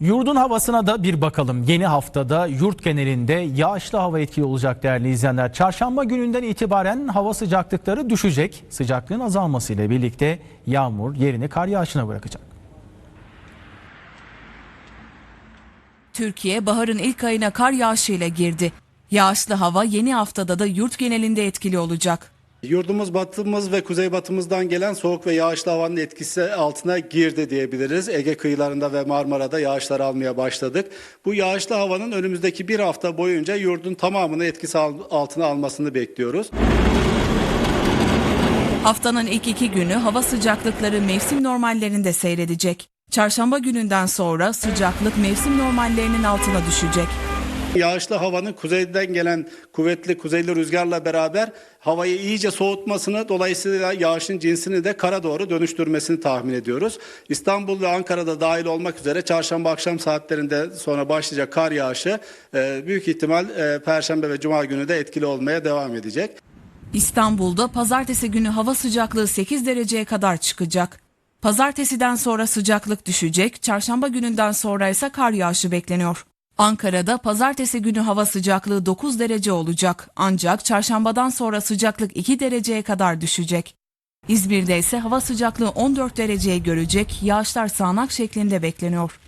Yurdun havasına da bir bakalım. Yeni haftada yurt genelinde yağışlı hava etkili olacak değerli izleyenler. Çarşamba gününden itibaren hava sıcaklıkları düşecek. Sıcaklığın azalmasıyla birlikte yağmur yerini kar yağışına bırakacak. Türkiye baharın ilk ayına kar yağışıyla girdi. Yağışlı hava yeni haftada da yurt genelinde etkili olacak. Yurdumuz batımız ve kuzeybatımızdan gelen soğuk ve yağışlı havanın etkisi altına girdi diyebiliriz. Ege kıyılarında ve Marmara'da yağışlar almaya başladık. Bu yağışlı havanın önümüzdeki bir hafta boyunca yurdun tamamını etkisi al- altına almasını bekliyoruz. Haftanın ilk iki günü hava sıcaklıkları mevsim normallerinde seyredecek. Çarşamba gününden sonra sıcaklık mevsim normallerinin altına düşecek. Yağışlı havanın kuzeyden gelen kuvvetli kuzeyli rüzgarla beraber havayı iyice soğutmasını dolayısıyla yağışın cinsini de kara doğru dönüştürmesini tahmin ediyoruz. İstanbul ve Ankara'da dahil olmak üzere çarşamba akşam saatlerinde sonra başlayacak kar yağışı e, büyük ihtimal e, perşembe ve cuma günü de etkili olmaya devam edecek. İstanbul'da pazartesi günü hava sıcaklığı 8 dereceye kadar çıkacak. Pazartesiden sonra sıcaklık düşecek, çarşamba gününden sonra ise kar yağışı bekleniyor. Ankara'da pazartesi günü hava sıcaklığı 9 derece olacak ancak çarşambadan sonra sıcaklık 2 dereceye kadar düşecek. İzmir'de ise hava sıcaklığı 14 dereceyi görecek, yağışlar sağanak şeklinde bekleniyor.